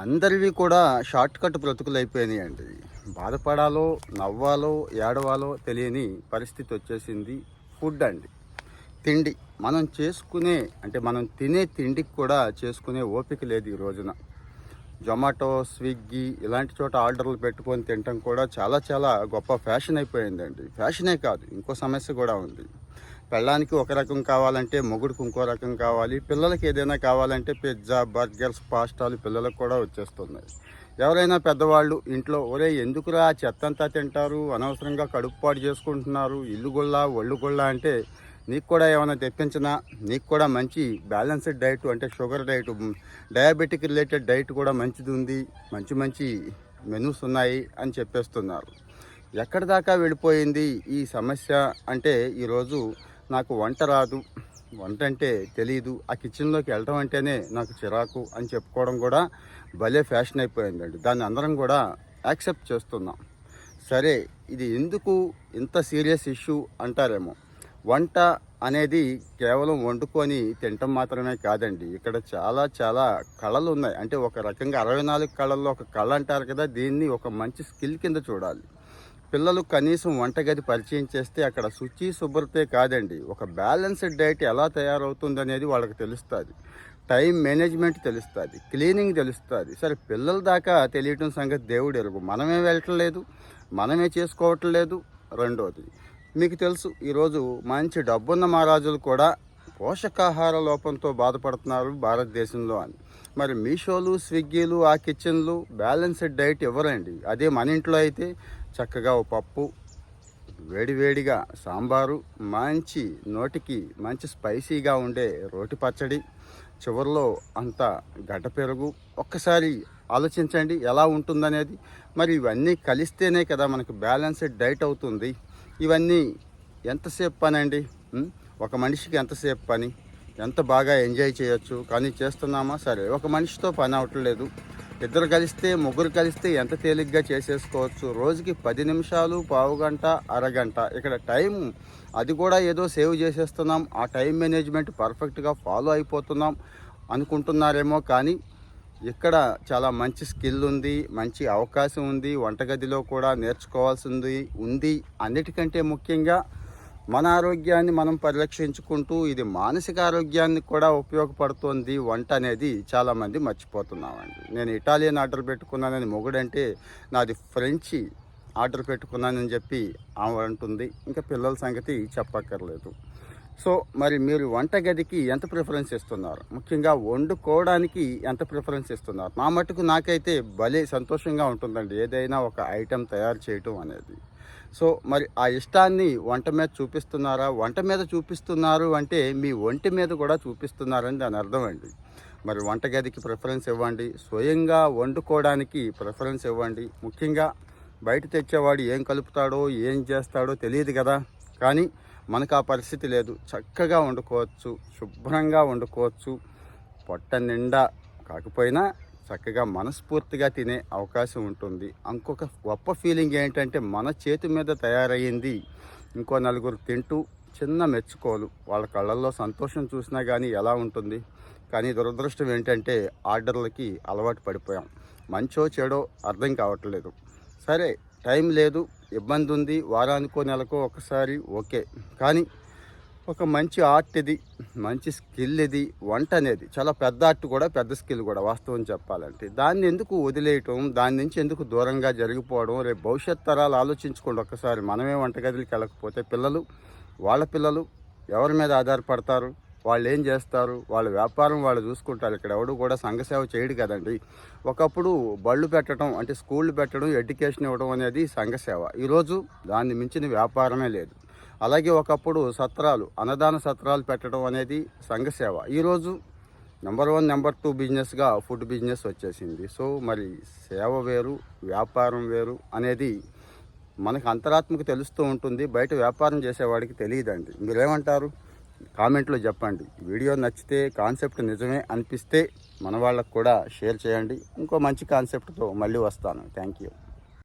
అందరివి కూడా short cut బ్రతుకులు అండి బాధపడాలో నవ్వాలో ఏడవాలో తెలియని పరిస్థితి వచ్చేసింది ఫుడ్ అండి. తిండి. మనం చేసుకునే అంటే మనం తినే తిండికి కూడా చేసుకునే ఓపిక లేదు ఈ రోజున. జొమాటో స్విగ్గీ ఇలాంటి చోట ఆర్డర్లు పెట్టుకొని తినటం కూడా చాలా చాలా గొప్ప ఫ్యాషన్ అయిపోయిందండి. ఫ్యాషనే కాదు ఇంకో సమస్య కూడా ఉంది. పెళ్ళానికి ఒక రకం కావాలంటే మొగుడికి ఇంకో రకం కావాలి పిల్లలకి ఏదైనా కావాలంటే పిజ్జా బర్గర్స్ పాస్టాలు పిల్లలకు కూడా వచ్చేస్తున్నాయి. ఎవరైనా పెద్దవాళ్ళు ఇంట్లో ఒరే ఎందుకురా ఆ చెత్త అంతా తింటారు? అనవసరంగా కడుపుపాటు చేసుకుంటున్నారు? ఇల్లు గుళ్ళ ఒళ్ళు గుళ్ళ? అంటే నీకు కూడా ఏమైనా తెప్పించినా నీకు కూడా మంచి బ్యాలెన్స్డ్ డైట్ అంటే sugar diet diabetic related diet కూడా మంచిది ఉంది మంచి మంచి మెనూస్ ఉన్నాయి అని చెప్పేస్తున్నారు. ఎక్కడి దాకా వెళ్ళిపోయింది ఈ సమస్య అంటే ఈరోజు నాకు వంట రాదు. వంట అంటే తెలియదు ఆ కిచెన్లోకి వెళ్ళడం అంటేనే నాకు చిరాకు అని చెప్పుకోవడం కూడా భలే ఫ్యాషన్ అయిపోయిందండి. దాన్ని అందరం కూడా యాక్సెప్ట్ చేస్తున్నాం. సరే ఇది ఎందుకు ఇంత సీరియస్ ఇష్యూ అంటారేమో. వంట అనేది కేవలం వండుకొని తినటం మాత్రమే కాదండి. ఇక్కడ చాలా చాలా కళలు ఉన్నాయి అంటే ఒక రకంగా అరవై నాలుగు కళల్లో ఒక కళ అంటారు కదా దీన్ని ఒక మంచి స్కిల్ కింద చూడాలి. పిల్లలు కనీసం వంటగది పరిచయం చేస్తే అక్కడ శుచి శుభ్రతే కాదండి. ఒక బ్యాలెన్స్డ్ డైట్ ఎలా తయారవుతుంది అనేది వాళ్ళకి తెలుస్తుంది. టైం మేనేజ్మెంట్ తెలుస్తుంది. క్లీనింగ్ తెలుస్తుంది. సరే పిల్లల దాకా తెలియటం సంగతి దేవుడు ఎరుగు. మనమే వెళ్ళట్లేదు మనమే చేసుకోవట్లేదు రెండోది మీకు తెలుసు ఈరోజు మంచి డబ్బున్న మహారాజులు కూడా పోషకాహార లోపంతో బాధపడుతున్నారు భారతదేశంలో అని. మరి మీషోలు స్విగ్గీలు ఆ కిచెన్లు బ్యాలెన్స్డ్ డైట్ ఇవ్వరండి అదే మన ఇంట్లో అయితే చక్కగా ఓ పప్పు వేడివేడిగా సాంబారు మంచి నోటికి మంచి స్పైసీగా ఉండే రోటి పచ్చడి చివరిలో అంత గడ్డ పెరుగు. ఒక్కసారి ఆలోచించండి ఎలా ఉంటుందనేది. మరి ఇవన్నీ కలిస్తేనే కదా మనకు బ్యాలెన్స్డ్ డైట్ అవుతుంది. ఇవన్నీ ఎంతసేపు పని అండి ఒక మనిషికి ఎంతసేపు పని? ఎంత బాగా ఎంజాయ్ చేయొచ్చు? కానీ చేస్తున్నామా? సరే ఒక మనిషితో పని అవట్లేదు. ఇద్దరు కలిస్తే ముగ్గురు కలిస్తే ఎంత తేలిగ్గా చేసేసుకోవచ్చు? రోజుకి పది నిమిషాలు పావు గంట అరగంట. ఇక్కడ టైం అది కూడా ఏదో సేవ్ చేసేస్తున్నాం. ఆ టైం మేనేజ్మెంట్ పర్ఫెక్ట్గా ఫాలో అయిపోతున్నాం అనుకుంటున్నారేమో కానీ ఇక్కడ చాలా మంచి స్కిల్ ఉంది మంచి అవకాశం ఉంది వంటగదిలో కూడా నేర్చుకోవాల్సింది ఉంది. అన్నిటికంటే ముఖ్యంగా మన ఆరోగ్యాన్ని మనం పరిరక్షించుకుంటూ ఇది మానసిక ఆరోగ్యాన్ని కూడా ఉపయోగపడుతుంది వంట అనేది చాలామంది మర్చిపోతున్నామండి. నేను ఇటాలియన్ ఆర్డర్ పెట్టుకున్నానని మొగుడంటే నాది ఫ్రెంచి ఆర్డర్ పెట్టుకున్నానని చెప్పి ఆమె అంటుంది. ఇంకా పిల్లల సంగతి చెప్పక్కర్లేదు. సో మరి మీరు వంటగదికి ఎంత ప్రిఫరెన్స్ ఇస్తున్నారు? ముఖ్యంగా వండుకోవడానికి ఎంత ప్రిఫరెన్స్ ఇస్తున్నారు? నా మటుకు నాకైతే భలే సంతోషంగా ఉంటుందండి. ఏదైనా ఒక ఐటెం తయారు చేయటం అనేది. సో మరి ఆ ఇష్టాన్ని వంట మీద చూపిస్తున్నారా? వంట మీద చూపిస్తున్నారు అంటే మీ ఒంటి మీద కూడా చూపిస్తున్నారని దాని అర్థం అండి. మరి వంటగదికి ప్రిఫరెన్స్ ఇవ్వండి. స్వయంగా వండుకోవడానికి ప్రిఫరెన్స్ ఇవ్వండి. ముఖ్యంగా బయట తెచ్చేవాడు ఏం కలుపుతాడో ఏం చేస్తాడో తెలియదు కదా. కానీ మనకు ఆ పరిస్థితి లేదు. చక్కగా వండుకోవచ్చు. శుభ్రంగా వండుకోవచ్చు. పొట్ట నిండా కాకపోయినా చక్కగా మనస్ఫూర్తిగా తినే అవకాశం ఉంటుంది. ఇంకొక గొప్ప ఫీలింగ్ ఏంటంటే మన చేతి మీద తయారయ్యింది ఇంకో నలుగురు తింటూ చిన్న మెచ్చుకోలు. వాళ్ళ కళ్ళల్లో సంతోషం చూసినా కానీ ఎలా ఉంటుంది? కానీ దురదృష్టం ఏంటంటే ఆర్డర్లకి అలవాటు పడిపోయాం. మంచో చెడో అర్థం కావట్లేదు. సరే టైం లేదు ఇబ్బంది ఉంది వారానికో నెలకో ఒకసారి ఓకే. కానీ ఒక మంచి ఆర్ట్ ఇది మంచి స్కిల్ ఇది వంట అనేది. చాలా పెద్ద ఆర్ట్ కూడా పెద్ద స్కిల్ కూడా వాస్తవం చెప్పాలంటే. దాన్ని ఎందుకు వదిలేయటం దాని నుంచి ఎందుకు దూరంగా జరిగిపోవడం రేపు భవిష్యత్ తరాలు ఆలోచించుకోండి ఒక్కసారి. మనమే వంటగదికి వెళ్ళకపోతే పిల్లలు వాళ్ళ పిల్లలు ఎవరి మీద ఆధారపడతారు? వాళ్ళు ఏం చేస్తారు? వాళ్ళ వ్యాపారం వాళ్ళు చూసుకుంటారు. ఇక్కడ ఎవడు కూడా సంఘసేవ చేయడు కదండి. ఒకప్పుడు బళ్ళు పెట్టడం అంటే స్కూళ్ళు పెట్టడం ఎడ్యుకేషన్ ఇవ్వడం అనేది సంఘసేవ ఈరోజు దాన్ని మించిన వ్యాపారమే లేదు. అలాగే ఒకప్పుడు సత్రాలు అన్నదాన సత్రాలు పెట్టడం అనేది సంఘసేవ ఈరోజు నెంబర్ వన్ నెంబర్ టూ బిజినెస్గా ఫుడ్ బిజినెస్ వచ్చేసింది. సో మరి సేవ వేరు వ్యాపారం వేరు అనేది మనకు అంతరాత్మకు తెలుస్తూ ఉంటుంది. బయట వ్యాపారం చేసేవాడికి తెలియదండి. మీరేమంటారు? కామెంట్లో చెప్పండి. వీడియో నచ్చితే కాన్సెప్ట్ నిజమే అనిపిస్తే మన వాళ్ళకు కూడా షేర్ చేయండి. ఇంకో మంచి కాన్సెప్ట్తో మళ్ళీ వస్తాను. Thank you.